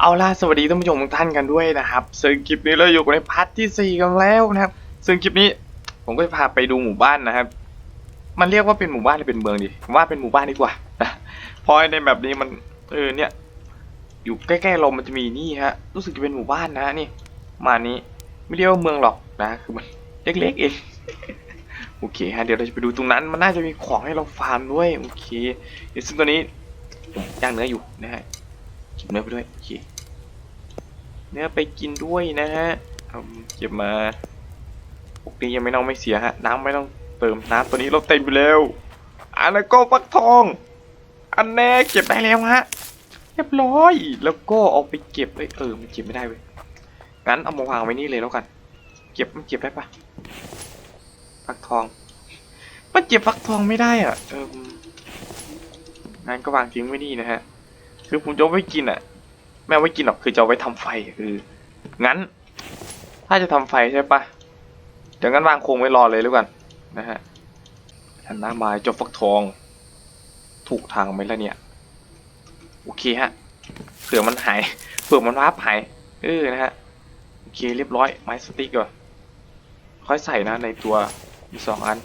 เอาล่ะสวัสดีท่านผู้ชมทุกท่านกันด้วยนะครับ ซึ่งคลิปนี้เราอยู่ในพาร์ทที่ 4 กันแล้วนะครับ ซึ่งคลิปนี้ผมก็จะพาไปดูหมู่บ้านนะครับ มันเรียกว่าเป็นหมู่บ้านหรือเป็นเมืองดีผมว่าเป็นหมู่บ้านดีกว่านะเพราะในแบบนี้มันเออเนี่ย อยู่ใกล้ๆเรามันจะมีนี่ฮะรู้สึกจะเป็นหมู่บ้านนะนี่ มานี้ไม่เรียกว่าเมืองหรอกนะคือมันเล็กๆเองโอเคฮะเดี๋ยวเราจะไปดูตรงนั้นมันน่าจะมีของให้เราฟาร์มด้วยโอเคเดี๋ยวซึ่งตัวนี้ย่างเนื้ออยู่นะฮะ ก็บเนื้อไปด้วยโอเคเนื้อไปกินด้วยนะฮะเอาเก็บมาพวกนี้ยังไม่ต้องไม่เสียฮะน้ำไม่ต้องเติมน้ำตัวนี้เราเต็มไปแล้วอันนั้นก็ฟักทอง อันแน่เก็บได้แล้วฮะเรียบร้อยแล้วก็เอาไปเก็บเอ้ยเออมันเก็บไม่ได้เว้ยงั้นเอามาวางไว้นี่เลยแล้วกัน เก็บมันเก็บได้ปะฟักทองมันเก็บฟักทองไม่ได้อะเอองั้นก็วางทิ้งไว้นี่นะฮะ คือผมจะไว้กินอะ ไม่ไว้กินหรอกคือจะไว้ทำไฟคืองั้น ถ้าจะทำไฟใช่ปะเดี๋ยวงั้นวางโครงไว้รอเลยแล้วกันนะฮะหันหน้ามาจบฟักทอง ถูกทางไหมล่ะเนี่ย โอเคฮะเผื่อมันหายเผื่อมันวาร์ปหายเออนะฮะโอเคเรียบร้อยไม้สติ๊กก่อนค่อยใส่นะในตัวมีสองอัน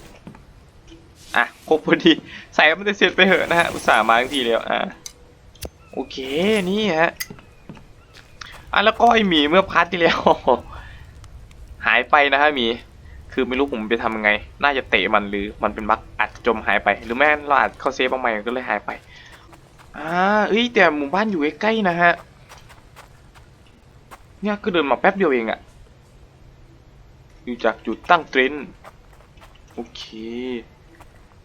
อะครบพอดี ใส่มันจะเสร็จไปเหอะนะฮะอุตส่าห์มาทั้งทีแล้วอะ โอเคนี่ฮะอะแล้วก็ไอหมีเมื่อพาร์ทที่แล้ว หายไปนะฮะหมี คือไม่รู้ผมไปทำยังไง น่าจะเตะมันหรือมันเป็นบั๊กอาจจะจมหายไป หรือแม่เราอาจเข้าเซฟบางใหม่ก็เลยหายไปอ่าเอ้ยแต่หมู่บ้านอยู่ใกล้ๆนะฮะเนี่ยก็เดินมาแป๊บเดียวเองอะอยู่จากจุดตั้งเทรนโอเค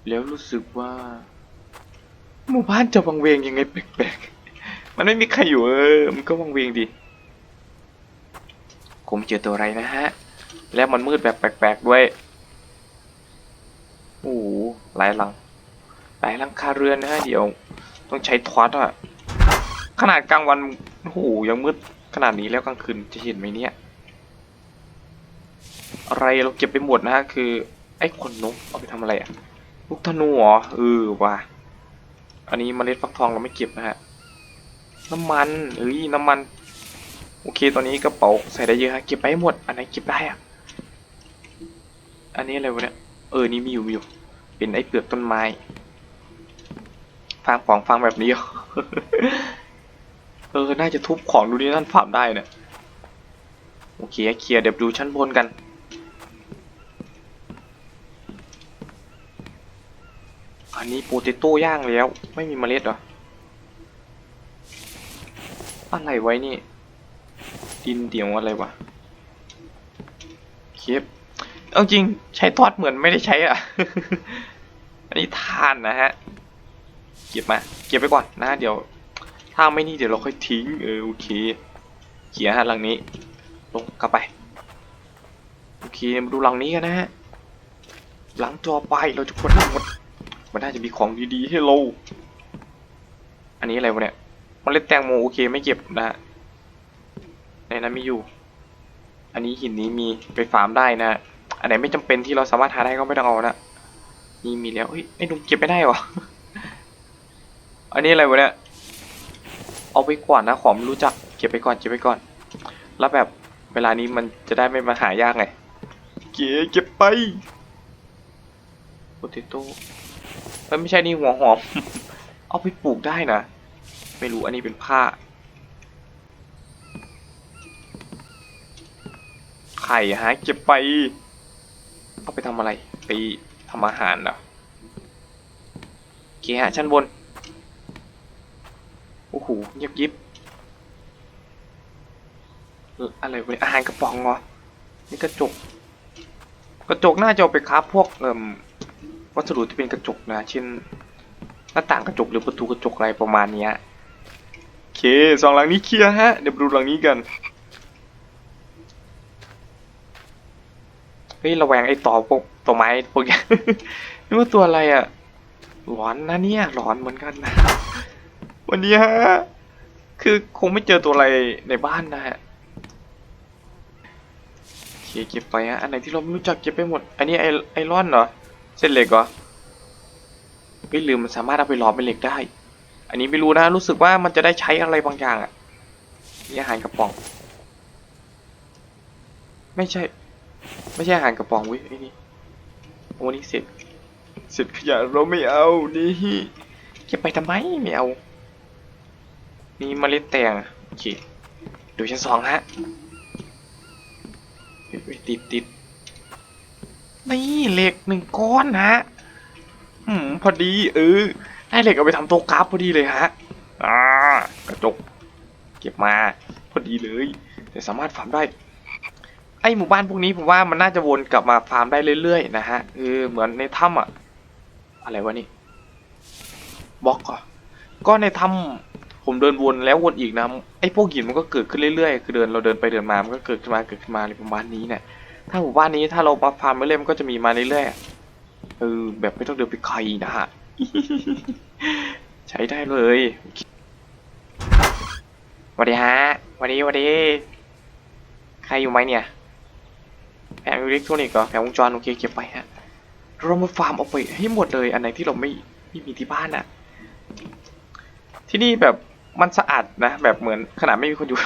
แล้วรู้สึกว่า หมู่บ้านจะวังเวงยังไงแปลกๆ มันไม่มีใครอยู่เออ มันก็วังเวงดีผมเจอตัวอะไรนะฮะ แล้วมันมืดแบบแปลกๆด้วย โอ้โหหลายหลัง หลายหลังคาเรือนนะฮะเดี๋ยว ต้องใช้ทอสอะขนาดกลางวัน โอ้โห ยังมืดขนาดนี้แล้วกลางคืนจะเห็นไหมเนี่ย อะไรเราเก็บไปหมดนะฮะ คือ ไอ้ขนนกเอาไปทำอะไรอะลูกธนูเหรอเออว่ะอันนี้เมล็ดฟักทองเราไม่เก็บนะฮะ น้ำมันเอ้ยน้ำมัน โอเคตอนนี้กระเป๋าใส่ได้เยอะฮะเก็บไปหมด อันไหนเก็บได้อะอันนี้อะไรวะเนี่ย เออ นี่มีอยู่มีอยู่ เป็นไอ้เปลือกต้นไม้ ฟังของฟังแบบนี้ เออ น่าจะทุบของดูนี่นั่นฟาร์มได้เนี่ย โอเคเคลียร์เดี๋ยวดูชั้นบนกันอันนี้โปเตโต้ย่างแล้ว ไม่มีเมล็ดหรอ อะไรไว้นี่ ดินเดี่ยวอะไรวะเคฟเอาจริงใช้ทอดเหมือนไม่ได้ใช้อะ อันนี้ทานนะฮะ เก็บมา เก็บไปก่อนนะ เดี๋ยว ถ้าไม่นี่เดี๋ยวเราค่อยทิ้ง เออโอเคเขียฮะหลังนี้ ลงกลับไป โอเคมาดูหลังนี้กันนะฮะ หลังจอไปเราจะคนหมดมันน่าจะมีของดีๆให้เรา อันนี้อะไรวะเนี่ย เมล็ดแตงโมโอเคไม่เก็บนะฮะในนั้นมีอยู่ อันนี้หินนี้มีไปฟาร์มได้นะอันไหนไม่จำเป็นที่เราสามารถหาได้ก็ไม่ต้องเอานะนี่มีแล้วเฮ้ยไอ้หนุ่มเก็บไม่ได้หรออันนี้อะไรวะเนี่ยเอาไปก่อนนะของไม่รู้จักเก็บไปก่อนเก็บไปก่อน แล้วแบบเวลานี้มันจะได้ไม่มาหายากไงเก็บเก็บไปโปเตโต้ไม่ใช่นี่หัวหอม เอาไปปลูกได้นะ ไม่รู้อันนี้เป็นผ้า ไข่ฮะเก็บไปเอาไปทำอะไร ไปทำอาหารเหรอโอเคฮะชั้นบน โอ้โหเงียบยิบอะไรวะเนี่ยอาหารกระป๋องเหรอ นี่กระจก กระจกน่าจะเอาไปคราพวกเอ่มวัสดุที่เป็นกระจกนะ เช่นหน้าต่างกระจกหรือประตูกระจกอะไรประมาณนี้ เคสองหลังนี้เคลียร์ฮะ เดี๋ยวดูหลังนี้กัน เฮ้ย ระแวงไอ้ต่อพวกต่อไม้พวกนี้นึกว่าตัวอะไรอะ หลอนนะเนี่ย หลอนเหมือนกันนะ วันนี้ฮะ คือคงไม่เจอตัวอะไรในบ้านนะฮะโอเคเก็บไปฮะ อันไหนที่เราไม่รู้จักเก็บไปหมด อันนี้ไอไอรอนเหรอ เส้นเหล็กเหรอเฮ้ยลืมมันสามารถเอาไปหลอมเป็นเหล็กได้ อันนี้ไม่รู้นะ รู้สึกว่ามันจะได้ใช้อะไรบางอย่างอะมีอาหารกระป๋อง ไม่ใช่ ไม่ใช่อาหารกระป๋องวิไอ้นี่โอ้นี่เสร็จเสร็จขยะเราไม่เอานี่เก็บไปทำไมไม่เอานี่เมล็ดแตงโอเคดูชั้นสองฮะติดติดนี่เหล็กหนึ่งก้อนฮะอืมพอดีเออ ได้เหล็กเอาไปทำโต๊ะกราฟพอดีเลยฮะอ่ากระจก เก็บมาพอดีเลย แต่สามารถฟาร์มได้ ไอหมู่บ้านพวกนี้ผมว่ามันน่าจะวนกลับมาฟาร์มได้เรื่อยๆนะฮะเออเหมือนในถ้ำอะอะไรวะนี่บล็อกเหรอก็ในถ้ำผมเดินวนแล้ววนอีกนะไอพวกหินมันก็เกิดขึ้นเรื่อยๆ คือเดินเราเดินไปเดินมา มันก็เกิดขึ้นมาเกิดขึ้นมาอะไรประมาณนี้เนี่ย ถ้าหมู่บ้านนี้ถ้าเราฟาร์มไปเรื่อยมันก็จะมีมาเรื่อยๆเออแบบไม่ต้องเดินไปไกลนะฮะ ใช้ได้เลยสวัสดีฮะวัสดีสวัสดีใครอยู่ไหมเนี่ย แผงอิเล็กทรอนิกส์เหรอแผงวงจรโอเคเก็บไปฮะ เรามาฟาร์มเอาไปให้หมดเลย อันไหนที่เราไม่ไม่มีที่บ้านอะที่นี่แบบมันสะอาดนะ แบบเหมือนขนาดไม่มีคนอยู่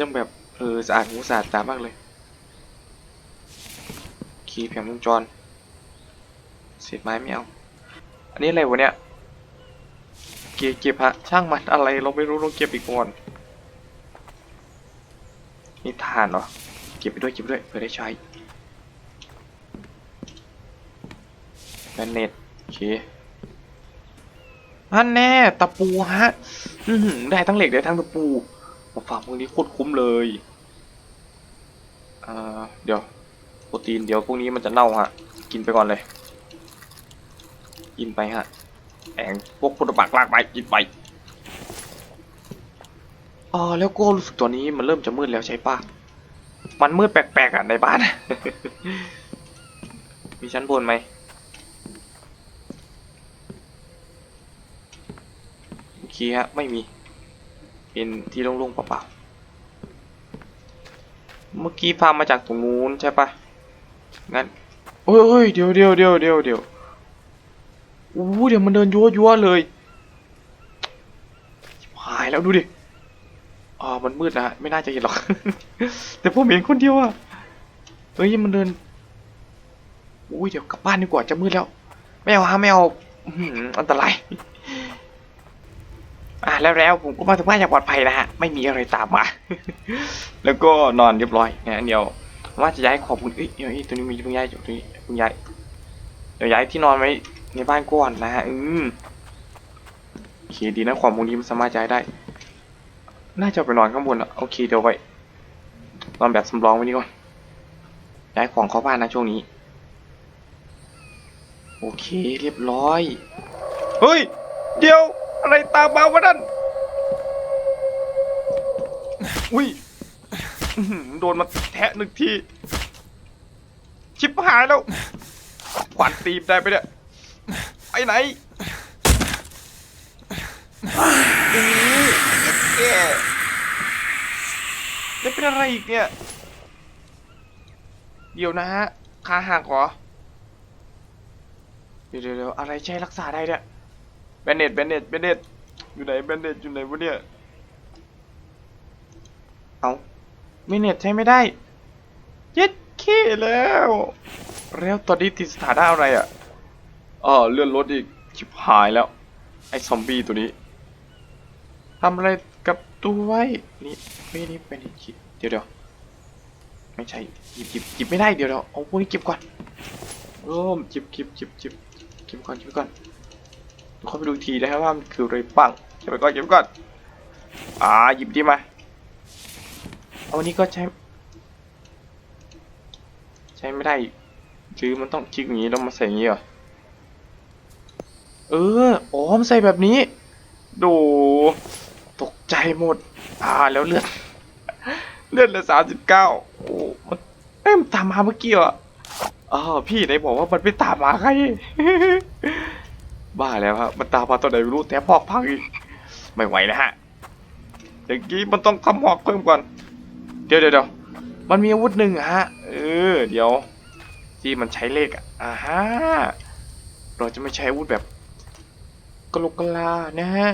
ยังแบบเออสะอาดหูสะอาดตามากเลยโอเคแผงวงจร เศษไม้ไม่เอา อันนี้อะไรวะเนี่ย เก็บเก็บฮะ ช่างมันอะไรเราไม่รู้เราเก็บอีกก่อนนี่ทานเหรอ เก็บไปด้วยเก็บไปด้วยเพื่อได้ใช้แบนเน็ตโอเคนั่นแน่ตะปูฮะอื้อหือได้ทั้งเหล็กได้ทั้งตะปูมาฝากพวกนี้โคตรคุ้มเลยอ่าเดี๋ยว โปรตีนเดี๋ยวพวกนี้มันจะเน่าฮะ กินไปก่อนเลย กินไปฮะแองพวกพุทธบักลากไปกินไปอ๋อแล้วก็รู้สึกตัวนี้มันเริ่มจะมืดแล้วใช่ปะมันมืดแปลกๆอะในบ้าน มีชั้นบนไหมโอเคฮะไม่มี เป็นที่โล่งๆเปล่าๆเมื่อกี้พามาจากตรงนู้นใช่ปะงั้นโอ้ยเฮ้ยเดี๋ยวเดี๋ยวเดี๋ยวเดี๋ยวเดี๋ยว อู้เดี๋ยวมันเดินยั่วยั่วเลยหายแล้วดูดิอ่ามันมืดนะไม่น่าจะเห็นหรอก แต่ผมเห็นคนเดียวอะเฮ้ยมันเดินอุ้ยเดี๋ยวกลับบ้านดีกว่าจะมืดแล้ว ไม่เอาฮะไม่เอาอันตรายอะแล้วแล้วผมก็มาถึงบ้านอย่างปลอดภัยนะฮะไม่มีอะไรตามมา แล้วก็นอนเรียบร้อยงั้นเดี๋ยวว่าจะย้ายของคุณเอ้ยเดี๋ยวเอ้ยตัวนี้มีเพิ่งย้ายอยู่ตัวนี้เพิ่งย้ายเดี๋ยวย้ายที่นอนไว้ ในบ้านก่อนนะฮะอืมโอเคดีนะความพวกนี้มันสามารถย้ายได้ น่าจะไปนอนข้างบนอะโอเคเดี๋ยวไปนอนแบบสำรองไว้นี่ก่อนย้ายของเข้าบ้านนะช่วงนี้ โอเคเรียบร้อย เฮ้ย เดี๋ยวอะไรตามมาวะนั่นอุ้ยโดนมาแทะหนึ่งที ชิบหายแล้วขวัญตีมได้ไปเนี่ย ไปไหนอือแกได้เป็นอะไรอีกเนี่ย เดี๋ยวนะฮะขาหักเหรอ เดี๋ยวเดี๋ยวอะไรใช้รักษาได้เนี่ยแบนเนตแบนเนตแบนเนตอยู่ไหนแบนเนตอยู่ไหนวะเนี่ย เอาไม่เน็ตใช้ไม่ได้เย็ดเคแล้ว แล้วตอนนี้ติดสถานะอะไรอะ อ๋อเลื่อนรถอีกชิบหายแล้ว ไอ้ซอมบี้ตัวนี้ทำอะไรกับตัวไว้ นี่ไม่นี่เป็นจิบเดี๋ยวเดี๋ยวไม่ใช่หยิบหยิบหยิบไม่ได้เดี๋ยวเดี๋ยวเอาพวกนี้เก็บก่อนโอ้มจิบจิบจิบจิบเก็บก่อนเก็บก่อนเข้าไปดูทีนะครับว่ามันคืออะไรบ้างเก็บไปก่อนเก็บไปก่อนอ่าหยิบดีมาเอาอันนี้ก็ใช้ ใช้ไม่ได้อีกคือมันต้องคลิกอย่างนี้แล้วมาใส่อย่างนี้เหรอ เอออ๋อมันใส่แบบนี้ ดูตกใจหมด อ่าแล้วเลือด เลือดลือสามสิบเก้าโอ้มันเอ้มันตามมาเมื่อกี้เหรออ๋อพี่ไหนบอกว่ามันไม่ตามมาใคร บ้าแล้วครับมันตามมาตอนไหนไม่รู้แต่พอกพังอีก ไม่ไหวนะฮะอย่างนี้มันต้องทำหอกเพิ่มก่อน เดี๋ยวเดี๋ยวเดี๋ยวมันมีอาวุธหนึ่งอะฮะ เออ เดี๋ยว ที่มันใช้เลขอะอ่าฮะเราจะไม่ใช้อาวุธแบบ กะโหลกกะลานะฮะ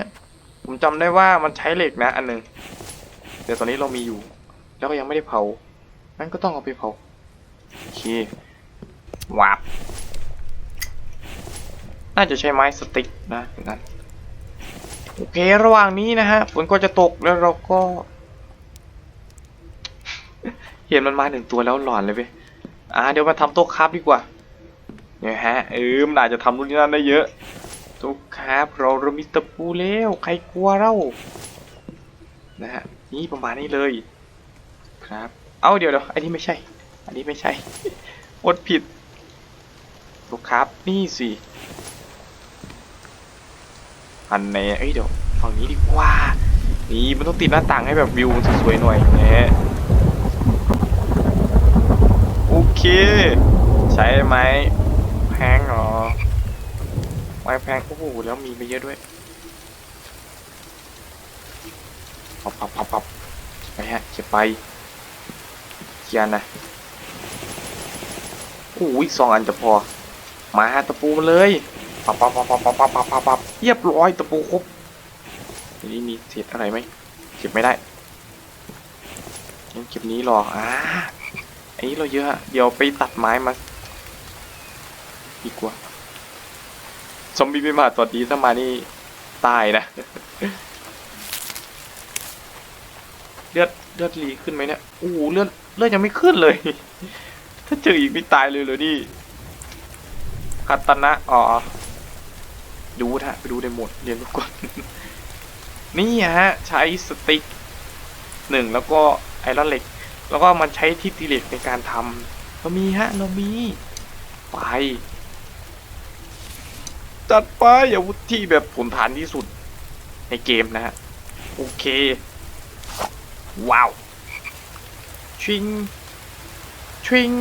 ผมจำได้ว่ามันใช้เหล็กนะ อันหนึงแต่ตอนนี้เรามีอยู่ แล้วก็ยังไม่ได้เผางั้นก็ต้องเอาไปเผาโอเควาบน่าจะใช้ไม้สติ๊กนะอย่างนั้นโอเคระหว่างนี้นะฮะฝนก็จะตกแล้วเราก็ เห็นมันมาหนึ่งตัวแล้วหลอนเลยเว้ยอ่าเดี๋ยวมาทำโต๊ะครับดีกว่าเนี่ยฮะเออมันอาจจะทำนู่นนี่นั่นได้เยอะ โต๊ะครับเราเรามีตะปูแล้วใครกลัวเรานะฮะนี่ประมาณนี้เลยครับ เอาเดี๋ยวเดี๋ยวอันนี้ไม่ใช่ อันนี้ไม่ใช่อดผิดโต๊ะครับนี่สิอันไหนเอ้ยเดี๋ยวฝั่งนี้ดีกว่านี่มันต้องติดหน้าต่างให้แบบวิวสวยๆหน่อยนะฮะโอเค ใช้ไหม ไม้แพงโอ้โหแล้วมีไปเยอะด้วยปับปับปับปับไปฮะเก็บไปเกียนนะโอ้ยสองอันจะพอ มาตะปูมาเลยปับปับปับปับปับปับปับปับปับเรียบร้อยตะปูครบทีนี้มีเศษอะไรไหมเก็บไม่ได้งั้นเก็บนี้รออ่าอันนี้เราเยอะอะ เดี๋ยวไปตัดไม้มาดีกว่า ซอมบี้ไม่มาตอนนี้ถ้ามานี่ตายนะ เลือดเลือดรีขึ้นไหมเนี่ยโอ้โหเลือดเลือดยังไม่ขึ้นเลย ถ้าเจออีกนี่ตายเลยเหรอนี่คัตตนะอ๋อดูนะฮะไปดูในหมดเรียนรู้ก่อนนี่ฮะ ใช้สติ๊กหนึ่งแล้วก็ไอรอนเหล็ก แล้วก็มันใช้ที่ตีเหล็กในการทำเรามีฮะ เรามี ไป จัดไปอาวุธที่แบบผลฐานที่สุดในเกมนะฮะ โอเค ว้าว ชิง ชิง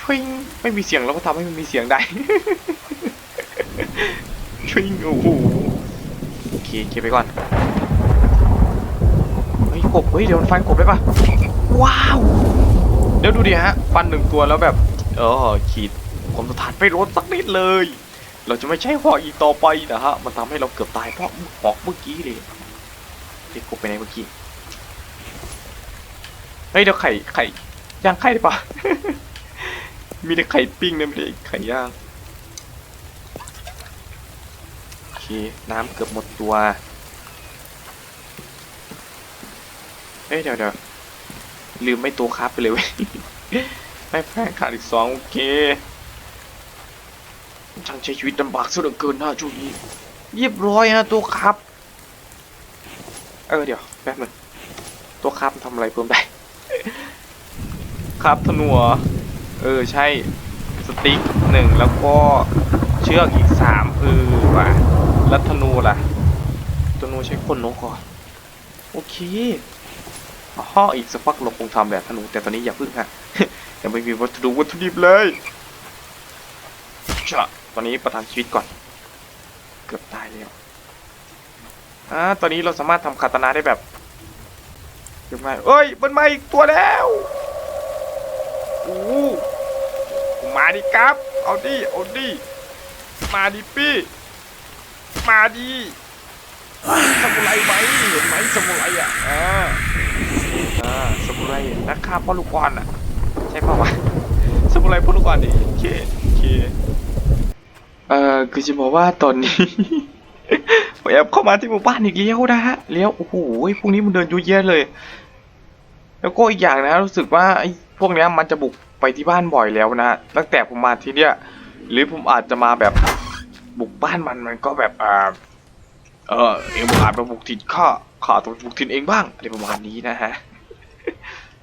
ชิง ไม่มีเสียงเราก็ทำให้มันมีเสียงได้ ชิง โอ้โห โอเคเก็บไปก่อน เฮ้ยกบ เฮ้ย เดี๋ยวมันฟันกบได้ปะว้าว เดี๋ยวดูดิฮะ ฟันหนึ่งตัวแล้วแบบ เออขีดความสถานไม่ลดสักนิดเลย เราจะไม่ใช่หอกอีกต่อไปนะฮะ มันทำให้เราเกือบตายเพราะหอกเมื่อกี้เลยเด็กกบไปไหนเมื่อกี้ เฮ้ยเดี๋ยวไข่ไข่ย่างไข่ได้ปะมีแต่ไข่ปิ้งนะไม่ได้ไข่ย่าง โอเค น้ำเกือบหมดตัว เฮ้ยเดี๋ยวเดี๋ยวลืมไม่ตัวครับไปเลยเว้ยไม่แพงขาดอีกสองโอเค ช่างใช้ชีวิตลำบากซะเหลือเกินนะช่วงนี้เรียบร้อยฮะตัวครับ เออเดี๋ยวแป๊บนึงตัวครับมันทำอะไรเพิ่มได้ ครับธนูเหรอเออใช่สติ๊กหนึ่งแล้วก็เชือกอีกสามเออว่ะแล้วธนูล่ะธนูใช้คนนกก่อนโอเคฮ่ออีกสักพักเราคงทำแบบธนูแต่ตอนนี้อย่าพึ่งฮะยังไม่มีวัตถุดิบวัตถุดิบเลยชะ ตอนนี้ประทังชีวิตก่อน เกือบตายแล้วอ่าตอนนี้เราสามารถทำคาตานาได้แบบเกือบง่ายเอ้ยมันมาอีกตัวแล้วโอ้มาดิครับ เอาดิ เอาดิ มาดิปี้มาดิสมุไรไหมเห็นไหมสมุไรอะอ่าอ่าสมุไรนักฆ่าพ่อลูกบอลอะ ใช่ป่าวะสมุไรพ่อลูกบอลดิโอเคโอเค คือจะบอกว่าตอนนี้ผมแอบเข้ามาที่หมู่บ้านอีกเลี้ยวนะฮะเลี้ยวโอ้โหพวกนี้มันเดินยุ่ยแย่เลย แล้วก็อีกอย่างนะรู้สึกว่าไอ้พวกนี้มันจะบุกไปที่บ้านบ่อยแล้วนะตั้งแต่ผมมาที่เนี้ยหรือผมอาจจะมาแบบบุกบ้านมันมันก็แบบอ่าเออเองอาจมาบุกถิ่นข้าข้าต้องบุกถิ่นเองบ้างอะไรประมาณนี้นะฮะ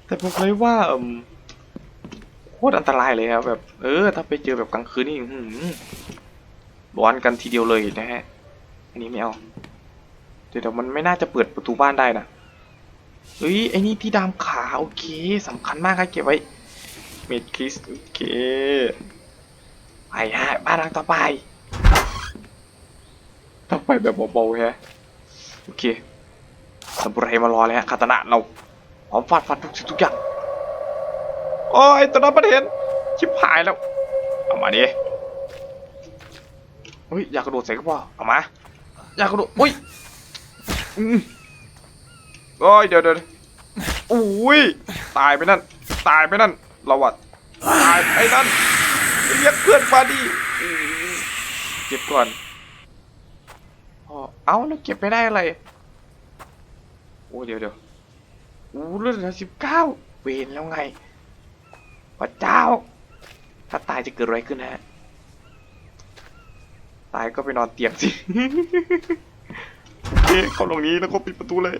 แต่ผมเลยว่าโคตรอันตรายเลยครับแบบ เออ ถ้าไปเจอแบบกลางคืนนี่ อื้อนกันทีเดียวเลยนะฮะ อันนี้ไม่เอาเดี๋ยวเดี๋ยวมันไม่น่าจะเปิดประตูบ้านได้นะเฮ้ยไอ้นี่ที่ดามขาโอเคสำคัญมากครับเก็บไว้ เมดคริสโอเค ไปฮะบ้านหลังต่อไปต่อไปแบบเบาๆฮะโอเคสมุไรมารอเลยฮะคาตานะเราพร้อมฟาดฟันทุกสิ่งทุกอย่างโอ้ยตัวนั้นประเด็นชิบหายแล้ว เอามาดิ ฮ้ยอยากกระโดดใส่ก็พอเอามาอยากกระโดดอุ้ยโอ้ยเดี๋ยวเดี๋ยวอุ้ยตายไปนั่นตายไปนั่นเราอะตายไปนั่นเรียกเพื่อนมาดิเก็บก่อนอ๋อเอ้าแล้วเก็บไปได้อะไรโอ้เดี๋ยวเดี๋ยวอู้เลือดเหลือสิบเก้าเวนแล้วไงพระเจ้าถ้าตายจะเกิดอะไรขึ้นฮะ ตายก็ไปนอนเตียงสิโอเคเข้าตรงนี้แล้วก็ปิดประตูเลย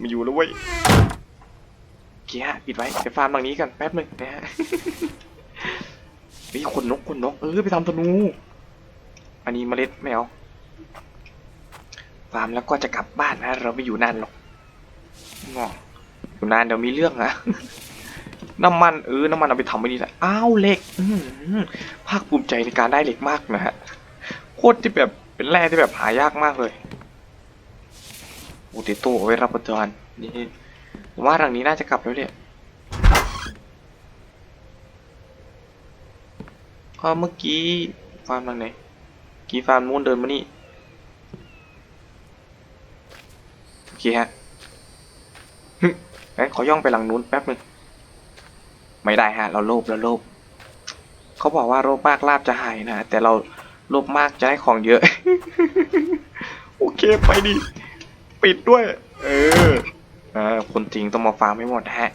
มาอยู่แล้วเว้ยโอเคฮะปิดไว้ไปฟาร์มตรงนี้กันแป๊บหนึ่งนะฮะเฮ้ยคนนกคนนกเออไปทำธนู อันนี้เมล็ดไม่เอาฟาร์มแล้วก็จะกลับบ้านนะเราไม่อยู่นานหรอกงออยู่นานเดี๋ยวมีเรื่องนะน้ำมันเออน้ำมันเอาไปทำไว้นี่แหละอ้าวเหล็กอื้อหือภาคภูมิใจในการได้เหล็กมากนะฮะ ตรที่แบบเป็นแร่ที่แบบหายากมากเลยอ้ติโต้ไว้รับประทานนี่ว่าทางนี้น่าจะกลับแล้วเนี่ยก็เมื่อกี้ฟาร์มทางไหนกี้ฟาร์มนู้นเดินมานี่โอเคฮะฮึงั้นขอย่องไปหลังนู้นแป๊บหนึงไม่ได้ฮะ เราโลภเราโลภเขาบอกว่าโลภมากลาบจะหายนะ แต่เรา โลภมากจะได้ของเยอะ โอเคไปดิ ปิดด้วย เออเออคนจริงต้องมาฟาร์มให้หมดฮะ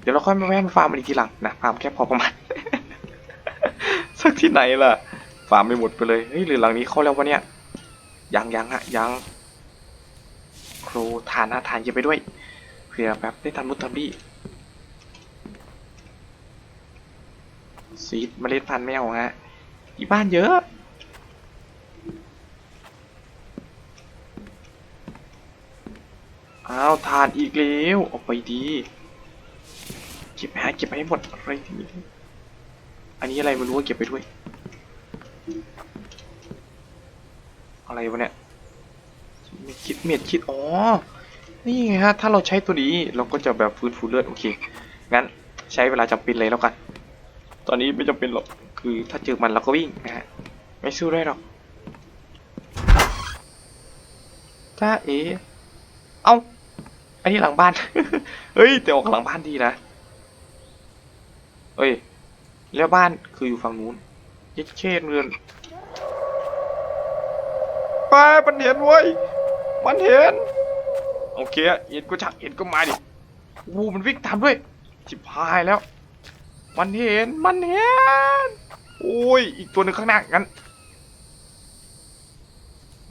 เดี๋ยวเราค่อยมาแว่นฟาร์มอีกทีหลังนะฟาร์มแค่พอประมาณ สักที่ไหนล่ะ ฟาร์มไม่หมดไปเลย เฮ้ยหรือหลังนี้เข้าแล้ววะเนี่ย ยังยังฮะยัง ครูทานนะทานเยอะไปด้วยเผื่อแบบได้ทำนู่นทำนี่ซีดเมล็ดพันธุ์ไม่เอาฮะ อีบ้านเยอะ อ้าวทานอีกแล้วเอาไปดี เก็บไปเก็บไปให้หมดอะไรทีนี้อันนี้อะไรไม่รู้ว่าเก็บไปด้วย อะไรวะเนี่ยเม็ดคิดเม็ดคิด อ๋อ นี่ไงฮะ ถ้าเราใช้ตัวนี้เราก็จะแบบฟื้นฟูเลือด โอเค งั้นใช้เวลาจำเป็นเลยแล้วกัน ตอนนี้ไม่จำเป็นหรอก คือถ้าเจอมันเราก็วิ่งนะฮะไม่สู้ได้หรอกถ้าเอ๋เอ้าอันนี้หลังบ้าน เฮ้ยแต่ออกหลังบ้านดีนะเฮ้ยแล้วบ้านคืออยู่ฝั่งนู้นเย็ดเช่เรือนไปมันเห็นเว้ยมันเห็นโอเคเห็นก็ชักเห็นก็มาดิวูมันวิ่งตามด้วยจิบหายแล้ว มันเห็นมันเห็น โอ้ย อีกตัวหนึ่งข้างหน้างั้น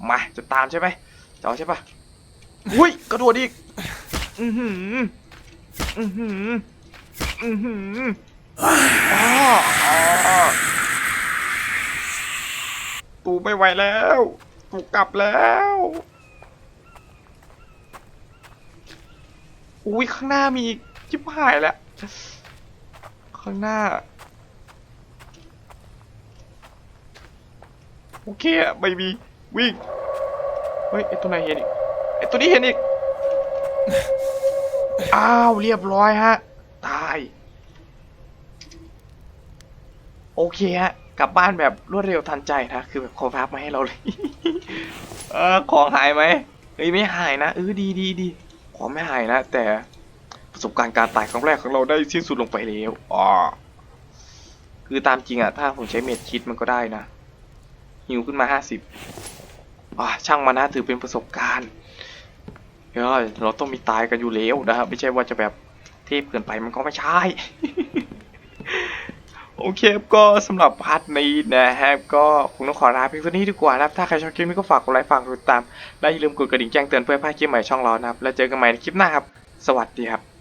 มาจะตามใช่ไหมจะเอาใช่ปะอุ้ยกระโดดอีก อือหือ อือหือ อือหืออ้อตูไม่ไหวแล้ว ตูกลับแล้ว อุ้ยข้างหน้ามีอีกชิบหายแล้ว ข้างหน้า โอเคอะไม่มีวิ่งเฮ้ยไอตัวไหนเห็นอีกไอตัวนี้เห็นอีกอ้าวเรียบร้อยฮะตายโอเคฮะกลับบ้านแบบรวดเร็วทันใจนะคือแบบเขาพับมาให้เราเลยเออของหายไหมเฮ้ยไม่หายนะเออดีดีดีของไม่หายนะ แต่ประสบการณ์การตายครั้งแรกของเราได้สิ้นสุดลงไปแล้วอ๋อคือตามจริงอะถ้าผมใช้เม็ดคิดมันก็ได้นะ หิวขึ้นมาห้าสิบอ่าช่างมันะถือเป็นประสบการณ์เฮ้ยเราต้องมีตายกันอยู่แล้วนะครับไม่ใช่ว่าจะแบบเทพเกินไปมันก็ไม่ใช่โอเคครับก็สำหรับพาร์ทนี้นะครับก็คงต้องขอลาเพียงเท่านี้ดีกว่านะครับถ้าใครชอบคลิปนี้ก็ฝากกดไลค์ฝากกดติดตามและอย่าลืมกดกระดิ่งแจ้งเตือนเพื่อไม่พลาดคลิปใหม่ช่องเรานะครับ แล้วเจอกันใหม่ในคลิปหน้าครับ สวัสดีครับ